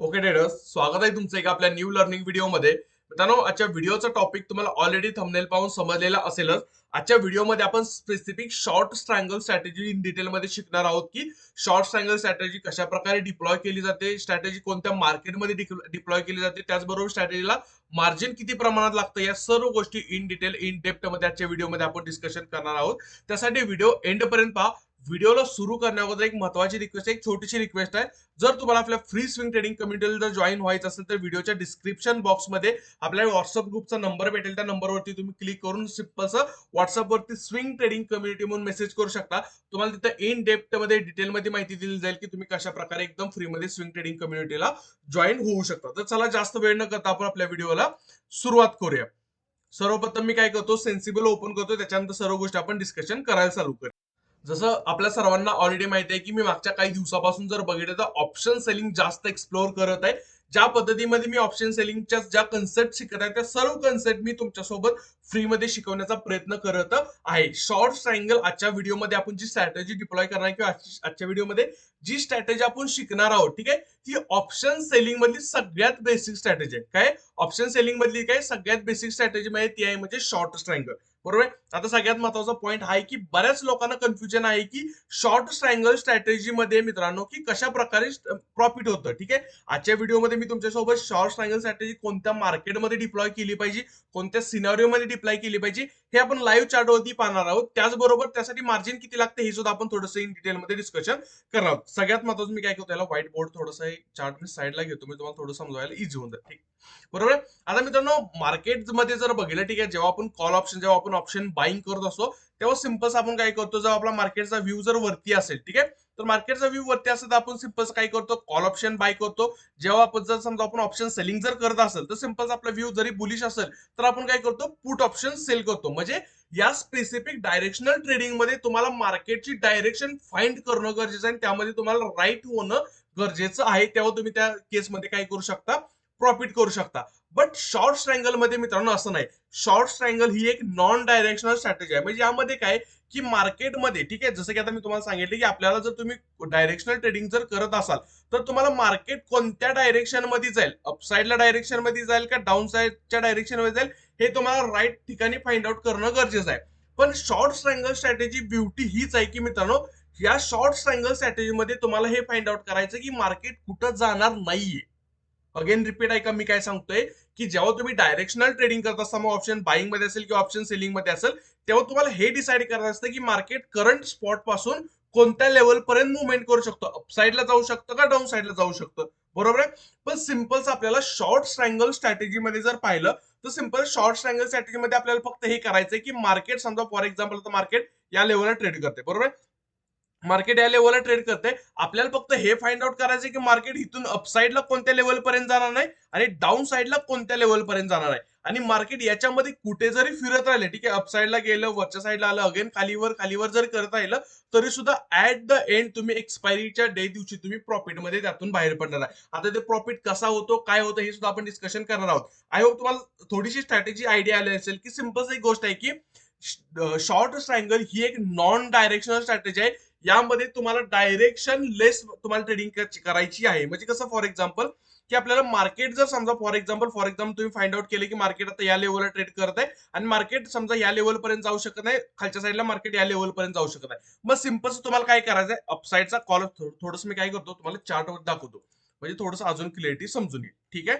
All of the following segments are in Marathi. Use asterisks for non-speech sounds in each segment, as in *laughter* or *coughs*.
ओके डेडर्स स्वागत आहे तुमचं एका आपल्या न्यू लर्निंग व्हिडिओमध्ये मित्रांनो आजच्या व्हिडिओचा टॉपिक तुम्हाला ऑलरेडी थंबनेल पाहून समजलेला असेलच. आजच्या व्हिडिओमध्ये आपण specific short strangle strategy in डिटेलमध्ये शिकणार आहोत की शॉर्ट स्ट्रँगल स्ट्रॅटेजी कशा प्रकारे डिप्लॉय केली जाते स्ट्रॅटेजी कोणत्या मार्केटमध्ये डिप्लॉय केली जाते त्याचबरोबर स्ट्रॅटेजीला मार्जिन किती प्रमाणात लागतं या सर्व गोष्टी इन डिटेल इन डेप्थमध्ये आजच्या व्हिडिओमध्ये आपण डिस्कशन करणार आहोत. त्यासाठी व्हिडिओ एंडपर्यंत पहा. व्हिडिओला सुरू करण्याबद्दल एक महत्वाची रिक्वेस्ट आहे एक छोटीशी रिक्वेस्ट आहे. जर तुम्हाला आपल्या फ्री स्विंग ट्रेडिंग कम्युनिटीला जर जॉईन व्हायचं असेल तर व्हिडिओच्या डिस्क्रिप्शन बॉक्समध्ये आपल्या व्हॉट्सअप ग्रुपचा नंबर भेटेल. त्या नंबरवरती तुम्ही क्लिक करून सिम्पलचं व्हॉट्सअपवरती स्विंग ट्रेडिंग कम्युनिटी म्हणून मेसेज करू शकता. तुम्हाला तिथं इन डेप्थमध्ये डिटेलमध्ये माहिती दिली जाईल की तुम्ही कशा प्रकारे एकदम फ्रीमध्ये स्विंग ट्रेडिंग कम्युनिटीला जॉईन होऊ शकता. तर चला जास्त वेळ न करता आपण आपल्या व्हिडिओला सुरुवात करूया. सर्वप्रथम मी काय करतो सेन्सिबल ओपन करतो. त्याच्यानंतर सर्व गोष्टी आपण डिस्कशन करायला चालू करू जसं आपल्या सर्वांना ऑलरेडी माहिती आहे की मी मागच्या काही दिवसापासून जर बघितलं तर ऑप्शन सेलिंग जास्त एक्सप्लोअर करत आहे. ज्या पद्धतीमध्ये मी ऑप्शन सेलिंगच्या ज्या कन्सेप्ट शिकत आहे त्या सर्व कन्सेप्ट मी तुमच्यासोबत फ्रीमध्ये शिकवण्याचा प्रयत्न करत आहे. शॉर्ट ट्रायंगल आजच्या व्हिडिओमध्ये आपण जी स्ट्रॅटेजी डिप्लॉय करणार किंवा आजच्या व्हिडिओमध्ये जी स्ट्रॅटेजी आपण शिकणार आहोत ठीक आहे? ती ऑप्शन सेलिंग मधली सगळ्यात बेसिक स्ट्रॅटेजी आहे. काय? ऑप्शन सेलिंग मधली काय? सगळ्यात बेसिक स्ट्रॅटेजी म्हणजे ती आहे म्हणजे शॉर्ट स्ट्रँगल बरोबर? आहे आता सगळ्यात महत्त्वाचा पॉईंट आहे की बऱ्याच लोकांना कन्फ्युजन आहे की शॉर्ट स्ट्रँगल स्ट्रॅटेजी मध्ये मित्रांनो की कशा प्रकारे प्रॉफिट होतं ठीक आहे? आजच्या व्हिडिओमध्ये मी तुमच्यासोबत शॉर्ट स्ट्रँगल स्ट्रॅटेजी कोणत्या मार्केटमध्ये डिप्लॉय केली पाहिजे कोणत्या सिनारिओमध्ये डिप्लॉय केली पाहिजे हे आपण लाईव्ह चार्टवरती पाहणार आहोत. त्याचबरोबर त्यासाठी मार्जिन किती लागते हे सुद्धा आपण थोडंसं इन डिटेलमध्ये डिस्कशन करणार आहोत. सगळ्यात महत्वाचं मी काय करतो याला व्हाईट बोर्ड थोडंसं चार्ट मी साईडला घेतो. मी तुम्हाला थोडं समजायला इझी होऊन जाईल. ठीक. बरोबर? आहे आता मित्रांनो मार्केटमध्ये जर बघितलं ठीक आहे जेव्हा आपण कॉल ऑप्शन जेव्हा आपण ऑप्शन बाईंग करत असतो तेव्हा सिम्पल्स आपण काय करतो जेव्हा आपला मार्केटचा व्ह्यू जर वरती असेल ठीक आहे तर मार्केटचा व्ह्यू वरती असेल तर आपण सिम्पल्स काय करतो कॉल ऑप्शन बाय करतो. जेव्हा आपण जर समजा आपण ऑप्शन सेलिंग जर करत असेल तर सिम्पल्स आपला व्ह्यू जरी बुलिश असेल तर आपण काय करतो? पुट ऑप्शन सेल करतो. म्हणजे या स्पेसिफिक डायरेक्शनल ट्रेडिंगमध्ये तुम्हाला मार्केटची डायरेक्शन फाइंड करणं गरजेचं आहे त्यामध्ये तुम्हाला राईट होणं गरजेचं आहे. तेव्हा तुम्ही त्या केसमध्ये काय करू शकता? प्रॉफिट करू शकता. बट शॉर्ट स्ट्रँगलमध्ये मित्रांनो असं नाही. शॉर्ट स्ट्रँगल ही एक नॉन डायरेक्शनल स्ट्रॅटेजी आहे. म्हणजे यामध्ये काय की मार्केटमध्ये ठीक आहे जसं की आता मी तुम्हाला सांगितलं की आपल्याला जर तुम्ही डायरेक्शनल ट्रेडिंग जर करत असाल तर तुम्हाला मार्केट कोणत्या डायरेक्शनमध्ये जाईल? अपसाईडला डायरेक्शनमध्ये जाईल का डाऊन साईडच्या डायरेक्शनमध्ये जाईल? हे तुम्हाला राईट ठिकाणी फाइंड आउट करणं गरजेचं आहे. पण शॉर्ट स्ट्रँगल स्ट्रॅटेजी ब्युटी हीच आहे की मित्रांनो या शॉर्ट स्ट्रँगल स्ट्रॅटेजीमध्ये तुम्हाला हे फाइंड आउट करायचं की मार्केट कुठं जाणार नाहीये. अगेन रिपीट आहे का मी काय सांगतोय की जेव्हा तुम्ही डायरेक्शनल ट्रेडिंग करत असता मग ऑप्शन बाईंगमध्ये असेल किंवा ऑप्शन सेलिंगमध्ये असेल तेव्हा तुम्हाला हे डिसाईड करायचं असतं की मार्केट करंट स्पॉटपासून कोणत्या लेवल पर्यंत मुवमेंट करू शकतो? अपसाईडला जाऊ शकतं का डाऊन साईडला जाऊ शकतं? बरोबर आहे? पण सिम्पल्स आपल्याला शॉर्ट स्ट्रँगल स्ट्रॅटेजी मध्ये जर पाहिलं तर सिंपल शॉर्ट स्ट्रँगल स्ट्रॅटेजी मध्ये आपल्याला फक्त हे करायचंय की मार्केट समजा फॉर एक्झाम्पल तर मार्केट या लेवलला ट्रेड करते. बरोबर आहे? मार्केट या लेवलला ट्रेड करते आपल्याला फक्त हे फाइंड आउट करायचं की मार्केट इथून अपसाईडला कोणत्या लेवलपर्यंत जाणार नाही आणि डाऊन साईडला कोणत्या लेवलपर्यंत जाणार आहे. आणि मार्केट याच्यामध्ये कुठे जरी फिरत राहिले ठीक आहे अपसाईडला गेलं वरच्या साईडला आलं अगेन खालीवर खालीवर जर करत राहिलं तरी सुद्धा ऍट द एंड तुम्ही एक्सपायरीच्या डे दिवशी तुम्ही प्रॉफिटमध्ये त्यातून बाहेर पडणार आहे. आता ते प्रॉफिट कसा होतो काय होतं हे सुद्धा आपण डिस्कशन करणार आहोत. आय होप तुम्हाला थोडीशी स्ट्रॅटेजी आयडिया आली असेल की सिंपल एक गोष्ट आहे की शॉर्ट स्ट्रँगल ही एक नॉन डायरेक्शनल स्ट्रॅटेजी आहे. यामध्ये तुम्हाला डायरेक्शन लेस तुम्हाला ट्रेडिंग करायची आहे. म्हणजे कसं फॉर एक्झाम्पल की आपल्याला मार्केट जर समजा फॉर एक्झाम्पल फॉर एक्झाम्पल तुम्ही फाइंड आउट केले की मार्केट आता या लेवलला ट्रेड करत आहे आणि मार्केट समजा या लेवल पर्यंत जाऊ शकत नाही खालच्या साईडला मार्केट या लेवल पर्यंत जाऊ शकत नाही. मग सिंपल तुम्हाला काय करायचं आहे अपसाईडचा कॉल थोडस मी काय करतो तुम्हाला चार्टवर दाखवतो. म्हणजे थोडंसं अजून क्लिअरिटी समजून येईल. ठीक आहे?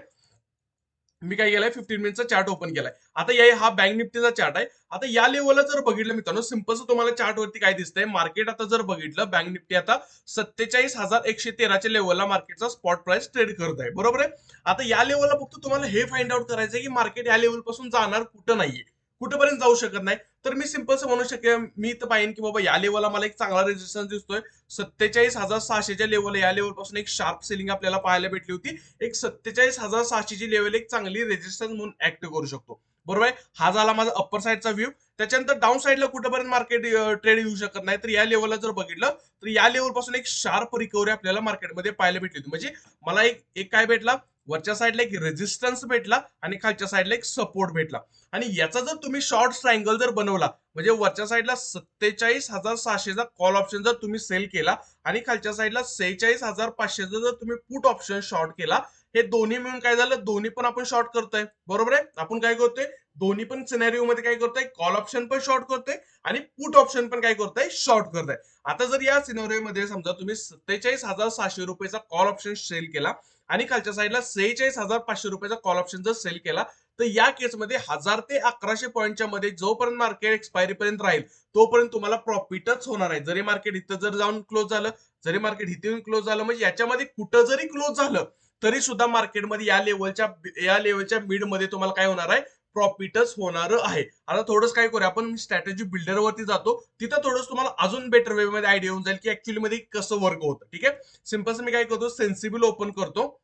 मी काय केलंय? फिफ्टीन मिनिटचा चार्ट ओपन केलाय. आता या हा बँक निफ्टीचा चार्ट आहे. आता या लेवलला जर बघितलं मित्रांनो सिम्पलचं तुम्हाला चार्ट वरती काय दिसतंय? मार्केट आता जर बघितलं बँक निफ्टी आता सत्तेचाळीस हजार एकशे तेराच्या लेवलला मार्केटचा स्पॉट प्राइस ट्रेड करत आहे. बरोबर आहे? आता या लेवलला फक्त तुम्हाला हे फाइंड आउट करायचं की मार्केट या लेवलपासून जाणार कुठं नाहीये. कुठेपर्यंत जाऊ शकत नाही? तर मी सिम्पलच म्हणू शकेन मी तर पाहिन की बाबा या लेवलला मला एक चांगला रेजिस्टन्स दिसतोय. सत्तेचाळीस हजार सहाशेच्या लेवल या लेवलपासून एक शार्प सेलिंग आपल्याला पाहायला भेटली होती. एक सत्तेचाळीस हजार सहाशेची लेवल एक चांगली रेजिस्टन्स म्हणून ऍक्ट करू शकतो. बरोबर आहे? हा झाला माझा अप्पर साईडचा व्ह्यू त्याच्यानंतर डाऊन साईडला कुठेपर्यंत मार्केट ट्रेड येऊ शकत नाही? तर या लेवलला जर बघितलं तर या लेवलपासून एक शार्प रिकव्हरी आपल्याला मार्केटमध्ये पाहायला भेटली होती. म्हणजे मला एक एक काय भेटला? वरच्या साईडला एक रेजिस्टन्स भेटला आणि खालच्या साईडला एक सपोर्ट भेटला. आणि याचा जर तुम्ही शॉर्ट ट्रायंगल जर बनवला म्हणजे वरच्या साईडला सत्तेचाळीस हजार सहाशेचा कॉल ऑप्शन जर तुम्ही सेल केला आणि खालच्या साईडला सेहेचाळीस हजार पाचशेचा जर तुम्ही पुट ऑप्शन शॉर्ट केला हे दोन्ही मिळून काय झालं? दोन्ही पण आपण शॉर्ट करतोय. बरोबर आहे? आपण काय करतोय? दोन्ही पण सिनेरिओ मध्ये काय करतोय? कॉल ऑप्शन पण शॉर्ट करतोय आणि पुट ऑप्शन पण काय करतोय? शॉर्ट करताय. आता जर या सिनेरिओ मध्ये समजा तुम्ही सत्तेचाळीस हजार सहाशे रुपयाचा कॉल ऑप्शन सेल केला आणि खालच्या साईडला सेहेचाळीस हजार पाचशे रुपयाचा कॉल ऑप्शन जर सेल केला तर या केसमध्ये हजार ते अकराशे पॉईंटच्या मध्ये जोपर्यंत मार्केट एक्सपायरी पर्यंत राहील तोपर्यंत तुम्हाला प्रॉफिटच होणार आहे. जरी मार्केट इथं जर जाऊन क्लोज झालं जरी मार्केट इथे येऊन क्लोज झालं म्हणजे याच्यामध्ये कुठं जरी क्लोज झालं तरी सुद्धा मार्केटमध्ये या लेवलच्या या लेवलच्या मिडमध्ये तुम्हाला काय होणार आहे? प्रॉफिटच होणार आहे. आता थोडंच काय करूया आपण स्ट्रॅटेजी बिल्डर वरती जातो. तिथं थोडंस तुम्हाला अजून बेटर वे मध्ये आयडिया येऊन जाईल की ऍक्च्युअली मध्ये कसं वर्क होतं ठीक आहे? सिंपल मी काय करतो सेन्सिबल ओपन करतो.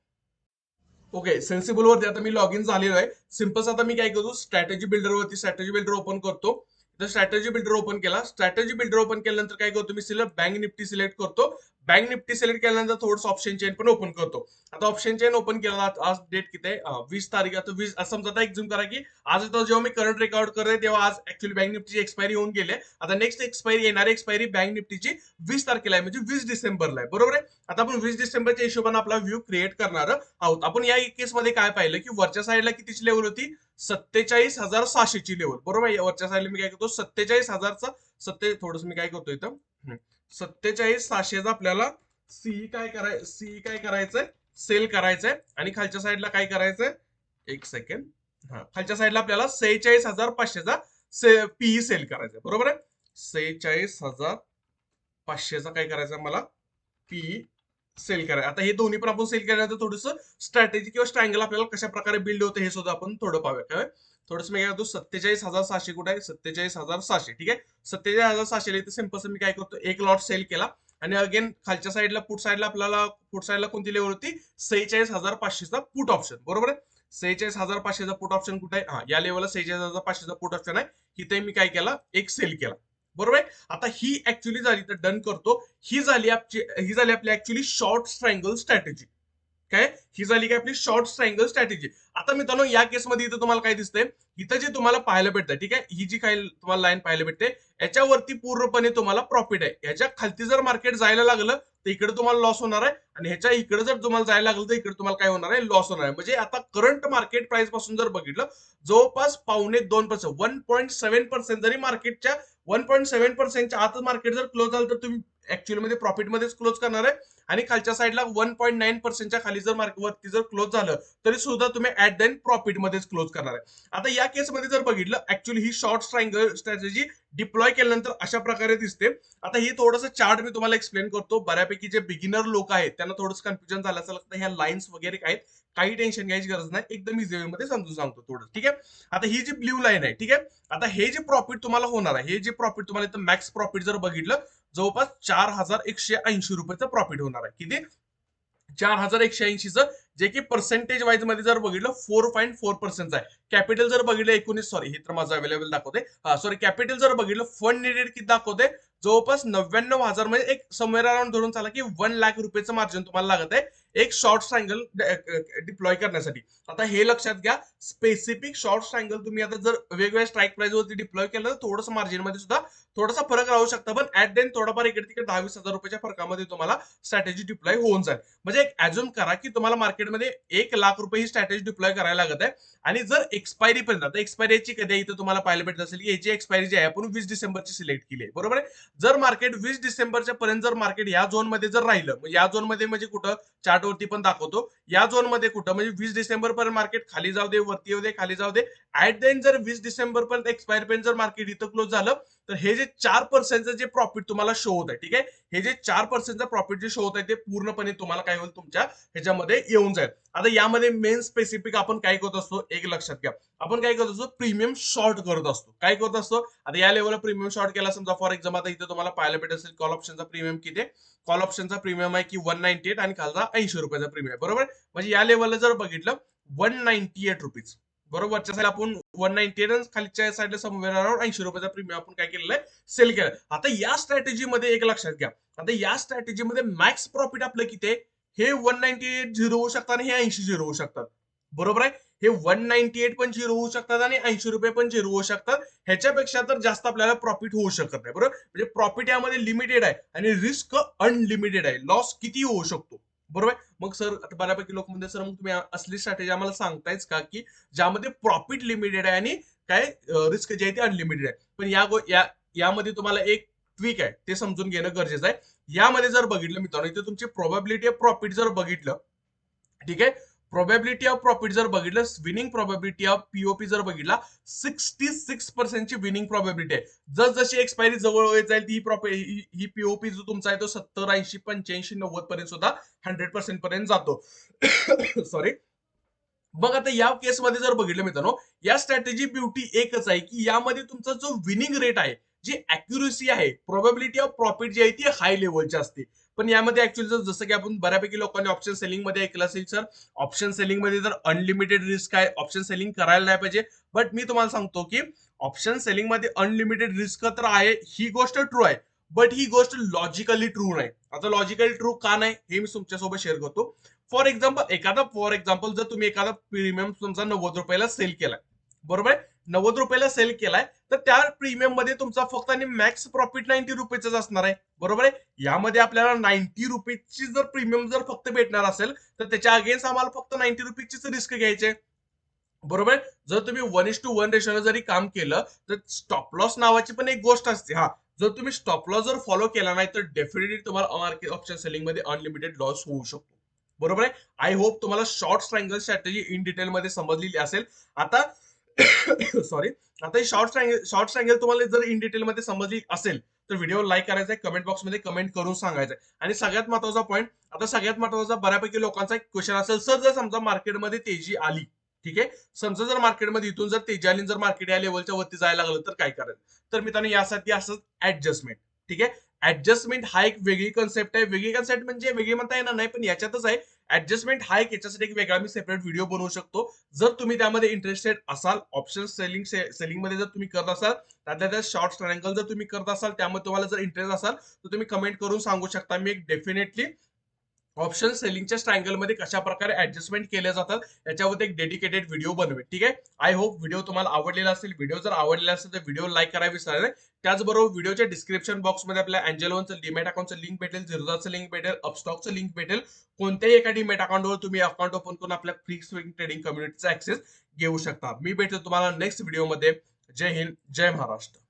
ओके सेन्सिबल वरती आता मी लॉग इन झालेलो आहे. सिंपल आता मी काय करतो स्ट्रॅटेजी बिल्डर वरती स्ट्रॅटेजी बिल्डर ओपन करतो. इथं स्ट्रॅटेजी बिल्डर ओपन केला. स्ट्रॅटेजी बिल्डर ओपन केल्यानंतर काय करतो? मी सिलेक्ट बँक निफ्टी सिलेक्ट करतो. बँक निफ्टी सिलेक्ट केल्यानंतर थोडंसं ऑप्शन चेन पण ओपन करतो. आता ऑप्शन चेन ओपन केला आज- डेट किती आहे? वीस तारीख. आता वीस असं समजा आता एक्झूम करा की आज आता जेव्हा मी करंट रेकॉर्ड करते तेव्हा आज ऍक्च्युअली बँक निफ्टीची एक्सपायरी होऊन गेले आता नेक्स्ट एक्सपायरी येणारी एक्सपायरी बँक निफ्टीची वीस तारखेला आहे म्हणजे वीस डिसेंबरला आहे. बरोबर आहे? आता आपण वीस डिसेंबरच्या हिशोबाने आपला व्ह्यू क्रिएट करणार आहोत. आपण या केसमध्ये काय पाहिलं की वरच्या साईडला कितीची लेवल होती? सत्तेचाळीस हजार सहाशेची लेवल बरोबर? आहे वरच्या साईडला मी काय करतो? सत्तेचाळीस हजारचा सत्ते थोडस मी काय करतो इथं. सत्तेचाळीस सहाशेचा आपल्याला सीई काय कराय सीई काय करायचंय? सेल करायचंय. आणि खालच्या साईडला काय करायचंय? एक सेकंड हा. खालच्या साईडला आपल्याला सेहेचाळीस हजार पाचशेचा से पीई सेल करायचा बरोबर आहे? सेहेचाळीस हजार पाचशेचा काय करायचा मला पीई सेल करायचं. आता हे दोन्ही पण आपण सेल केल्यानंतर थोडस स्ट्रॅटेजी किंवा स्ट्रँगल आपल्याला कशा प्रकारे बिल्ड होतं हे सुद्धा आपण थोडं पाहूया काय थोडस मी काय करतो सत्तेचाळीस हजार सहाशे कुठे आहे? सत्तेचाळीस हजार सहाशे ठीक आहे? सत्तेचाळीस हजार सहाशे इथे सिंपल मी काय करतो एक लॉट सेल केला. आणि अगेन खालच्या साईडला पुट साईडला आपल्याला पुट साईडला कोणती लेवल होती? सेहेचाळीस हजार पाचशेचा पुट ऑप्शन बरोबर आहे? सेहेचाळीस हजार पाचशेचा पुट ऑप्शन कुठे आहे? हा या लेवलला सेहेचाळीस हजार पाचशेचा पुट ऑप्शन आहे. इथे मी काय केला? एक सेल केला. बरोबर आहे? आता ही ऍक्च्युली झाली तर डन करतो. ही झाली आपली ही झाली आपली ऍक्च्युली शॉर्ट स्ट्रँगल स्ट्रॅटेजी काय? ही झाली काय आपली शॉर्ट ट्रायंगल स्ट्रॅटेजी आता मित्रांनो या केसमध्ये इथं तुम्हाला काय दिसतंय? इथं जे तुम्हाला पाहायला भेटतं ठीक आहे? ही जी काही तुम्हाला लाईन पाहायला भेटते याच्यावरती पूर्णपणे तुम्हाला प्रॉफिट आहे. याच्या खालती जर मार्केट जायला लागलं तर इकडे तुम्हाला लॉस होणार आहे. आणि ह्याच्या इकडे जर तुम्हाला जायला लागलं तर इकडे तुम्हाला काय होणार आहे? लॉस होणार आहे. म्हणजे आता करंट मार्केट प्राइसपासून जर बघितलं जवळपास पावणे दोन percent one point seven percent जरी मार्केटच्या वन पॉईंट सेव्हन पर्सेंटच्या आत मार्केट जर क्लोज झालं तर तुम्ही ऍक्च्युअली मध्ये प्रॉफिट मध्येच क्लोज करणार आहे. आणि खालच्या साईडला वन पॉईंट नाईन पर्सेंटच्या खाली जर मार्केट वरती जर क्लोज झालं तरी सुद्धा तुम्ही ऍट देन प्रॉफिट मध्येच क्लोज करणार आहे. आता या केसमध्ये जर बघितलं ऍक्च्युअली ही शॉर्ट स्ट्रँगल स्ट्रॅटेजी डिप्लॉय केल्यानंतर अशा प्रकारे दिसते. आता ही थोडंसं चार्ट मी तुम्हाला एक्सप्लेन करतो. बऱ्यापैकी जे बिगिनर लोक आहेत त्यांना थोडंसं कन्फ्युजन झालं असं लागतं ह्या लाईन्स वगैरे काय आहेत काही टेन्शन घ्यायची गरज नाही. एकदम इझी वे मध्ये समजून सांगतो थोडं. ठीक आहे? आता ही जी ब्ल्यू लाईन आहे ठीक आहे? आता हे जे प्रॉफिट तुम्हाला होणार आहे हे जे प्रॉफिट तुम्हाला मॅक्स प्रॉफिट जर बघितलं जवळपास चार हजार एकशे ऐंशी रुपयाचं प्रॉफिट होणार आहे. किती? चार हजार एकशे ऐंशीचं जे की पर्सेंटेज वाईजमध्ये जर बघितलं फोर पॉईंट फोर पर्सेंट आहे. कॅपिटल जर बघितलं एकोणीस सॉरी हे तर माझं अवेलेबल दाखवते सॉरी कॅपिटल जर बघितलं फंड निडेड किती दाखवते जवळपास नव्याण्णव हजार म्हणजे एक समवेअर अराउंड धरून चाला की वन लाख रुपयाचं मार्जिन तुम्हाला लागत आहे एक शॉर्ट स्ट्रँगल डिप्लॉय करण्यासाठी. आता हे लक्षात घ्या स्पेसिफिक शॉर्ट स्ट्रँगल तुम्ही आता जर वेगवेगळ्या स्ट्राईक प्राइस वरती डिप्लॉय केलं तर थोडस मार्जिनमध्ये सुद्धा थोडासा फरक राहू शकता. पण ऍट देन थोडाफार इकडे तिकडे दहा वीस हजार रुपयाच्या फरकामध्ये तुम्हाला स्ट्रॅटेजी डिप्लॉय होऊन जाईल. म्हणजे एक अजून करा की तुम्हाला मार्केटमध्ये एक लाख रुपये ही स्ट्रॅटेजी डिप्लॉय करायला लागत आहे. आणि जर एक्सपायरी पर्यंत आता एक्सपायरीची कधी इथं तुम्हाला पाहायला भेटत असेल की याची एक्सपायरी जी आहे आपण वीस डिसेंबरची सिलेक्ट केली आहे. बरोबर आहे? जर मार्केट वीस डिसेंबरच्या पर्यंत जर मार्केट या झोनमध्ये जर राहिलं या झोनमध्ये म्हणजे कुठं? चार्ट वरती पण दाखवतो. या झोनमध्ये कुठं? म्हणजे वीस डिसेंबर पर्यंत मार्केट खाली जाऊ दे वरती येऊ दे खाली जाऊ दे. ऍट देन जर वीस डिसेंबर पर्यंत एक्सपायर पर्यंत जर मार्केट इथं क्लोज झालं तर हे जे चार पर्सेंटचं जे प्रॉफिट तुम्हाला शो होत आहे ठीक आहे? हे जे चार पर्सेंटचं प्रॉफिट जे शो होत आहे ते पूर्णपणे तुम्हाला काय होईल? तुमच्या ह्याच्यामध्ये येऊन जाईल. आता यामध्ये मेन स्पेसिफिक आपण काय करत असतो? एक लक्षात घ्या. आपण काय करत असतो? प्रीमियम शॉर्ट करत असतो. काय करत असतो? आता या लेवलला प्रीमियम शॉर्ट केला समजा फॉर एक्झाम्पल आता इथे तुम्हाला पाहायला भेटत असेल कॉल ऑप्शनचा प्रीमियम किती कॉल ऑप्शनचा प्रीमियम आहे की वन नाईन्टी एट आणि खालचा ऐंशी रुपयाचा प्रीमियम आहे. बरोबर? म्हणजे या लेवलला जर बघितलं वन नाईन्टी एट रुपीज बरोबरच्या साईड आपण वन नाईन्टी एट खालच्या साईडला समोर ऐंशी रुपयाचा प्रीमियम आपण काय केलेलं आहे? सेल केलं. आता या स्ट्रॅटेजीमध्ये एक लक्षात घ्या. आता या स्ट्रॅटेजीमध्ये मॅक्स प्रॉफिट आपलं किती हे वन नाईन्टी एट झिरो होऊ शकतात आणि हे ऐंशी झिरो होऊ शकतात. बरोबर आहे? हे वन नाईन्टी एट पण झिरो होऊ शकतात आणि ऐंशी रुपये पण झिरो होऊ शकतात. ह्याच्यापेक्षा तर जास्त आपल्याला प्रॉफिट होऊ शकत नाही बरोबर? म्हणजे प्रॉफिट यामध्ये लिमिटेड आहे आणि रिस्क अनलिमिटेड आहे. लॉस किती होऊ शकतो? बरोबर आहे? मग सर आता बऱ्यापैकी लोक म्हणते सर मग तुम्ही असली स्ट्रॅटेजी आम्हाला सांगतायच का की ज्यामध्ये प्रॉफिट लिमिटेड आहे आणि काय रिस्क जे आहे ते अनलिमिटेड आहे? पण या गो- या यामध्ये तुम्हाला एक ट्विक आहे ते समजून घेणं गरजेचं आहे. यामध्ये जर बघितलं मित्रांनो इथे तुमची प्रोबॅबिलिटी ऑफ प्रॉफिट जर बघितलं ठीक आहे? प्रॉबॅबिलिटी ऑफ प्रॉफिट जर बघितलं विनिंग प्रॉबॅबिलिटी ऑफ पीओपी जर बघितला सिक्स्टी सिक्स पर्सेंटची विनिंग प्रॉबॅबिलिटी आहे. जस जशी एक्सपायरी जवळ येत जाईल ती ही पीओपी जो तुमचा आहे तो सत्तर ऐंशी पंच्याऐंशी नव्वद पर्यंत सुद्धा हंड्रेड पर्सेंट पर्यंत जातो. *coughs* सॉरी मग आता या केसमध्ये जर बघितलं मित्रांनो या स्ट्रॅटेजी ब्युटी एकच आहे की यामध्ये तुमचा जो विनिंग रेट आहे जी अॅक्युरेसी आहे प्रोबेबिलिटी ऑफ प्रॉफिट जी आहे ती हाय लेवलची असते. पण यामध्ये ऍक्च्युअली जसं की आपण बऱ्यापैकी लोकांनी ऑप्शन सेलिंगमध्ये ऐकलं असेल सर ऑप्शन सेलिंगमध्ये जर अनलिमिटेड रिस्क आहे ऑप्शन सेलिंग करायला नाही पाहिजे. बट मी तुम्हाला सांगतो की ऑप्शन सेलिंगमध्ये अनलिमिटेड रिस्क तर आहे ही गोष्ट ट्रू आहे. बट ही गोष्ट लॉजिकली ट्रू नाही. आता लॉजिकली ट्रू का नाही हे मी तुमच्यासोबत शेअर करतो. फॉर एक्झाम्पल एखादा फॉर एक्झाम्पल जर तुम्ही एखादा प्रीमियम तुमचा नव्वद रुपयाला सेल केलाय. बरोबर आहे? नव्वद रुपयाला सेल केलाय. तर त्या प्रीमियममध्ये तुमचा फक्त आणि मॅक्स प्रॉफिट नाईन्टी रुपीजच असणार आहे. बरोबर आहे? यामध्ये आपल्याला नाईन्टी रुपीजची जर प्रीमियम जर फक्त भेटणार असेल तर त्याच्या अगेन्स्ट आम्हाला फक्त नाईन्टी रुपीजचीच रिस्क घ्यायचे बरोबर आहे? जर तुम्ही वन इस टू वन रेशोला जरी काम केलं तर स्टॉप लॉस नावाची पण एक गोष्ट असते. हा. जर तुम्ही स्टॉप लॉस जर फॉलो केला नाही तर डेफिनेटली तुम्हाला मार्केट ऑप्शन सेलिंगमध्ये अनलिमिटेड लॉस होऊ शकतो. बरोबर आहे? आय होप तुम्हाला short strangle strategy in detail मध्ये समजलेली असेल. आता *coughs* सॉरी आता ही शॉर्ट ट्रँगल शॉर्ट ट्रँगल तुम्हाला जर इन डिटेल मध्ये समजली असेल तर व्हिडिओ लाईक करायचा आहे कमेंट बॉक्समध्ये कमेंट करून सांगायचं आहे आणि सगळ्यात महत्त्वाचा पॉईंट आता सगळ्यात महत्त्वाचा बऱ्यापैकी लोकांचा एक क्वेश्चन असेल सर जर समजा मार्केटमध्ये तेजी आली ठीक आहे? समजा जर मार्केटमध्ये इथून जर तेजी आली जर मार्केट या लेवलच्या वरती जायला लागलं तर काय करायचं? तर मित्रांनो यासाठी असं ऍडजस्टमेंट ठीक आहे? ऍडजस्टमेंट हा एक वेगळी कन्सेप्ट आहे. वेगळी कन्सेप्ट म्हणजे वेगळी म्हणता येणार नाही पण याच्यातच आहे. ऍडजस्टमेंट हा एक याच्यासाठी एक वेगळा मी सेपरेट व्हिडिओ बनवू शकतो. जर तुम्ही त्यामध्ये इंटरेस्टेड असाल ऑप्शन सेलिंग सेलिंगमध्ये जर तुम्ही करत असाल त्यातल्या त्या शॉर्ट ट्रायंगल जर तुम्ही करत असाल त्यामध्ये तुम्हाला जर इंटरेस्ट असाल तर तुम्ही कमेंट करून सांगू शकता. मी एक डेफिनेटली ऑप्शन सेलिंगच्या स्ट्रँगलमध्ये कशा प्रकारे ऍडजस्टमेंट केल्या जातात याच्यावर एक डेडिकेटेड व्हिडिओ बनवेल ठीक आहे? आय होप व्हिडिओ तुम्हाला आवडलेला असेल. व्हिडिओ जर आवडलेला असेल तर व्हिडिओ लाईक करायला विसरा नाही त्याचबरोबर व्हिडिओच्या डिस्क्रिप्शन बॉक्समध्ये आपल्या अँजेलोनचं डिमेट अकाउंटचं लिंक भेटेल झिरोदाचं लिंक भेटेल अपस्टॉकचं लिंक भेटेल. कोणत्याही एका डिमेट अकाउंटवर तुम्ही अकाउंट ओपन करून आपल्या फ्री स्विंग ट्रेडिंग कम्युनिटीचा ऍक्सेस घेऊ शकता. मी भेटतो तुम्हाला नेक्स्ट व्हिडिओमध्ये जय हिंद जय महाराष्ट्र.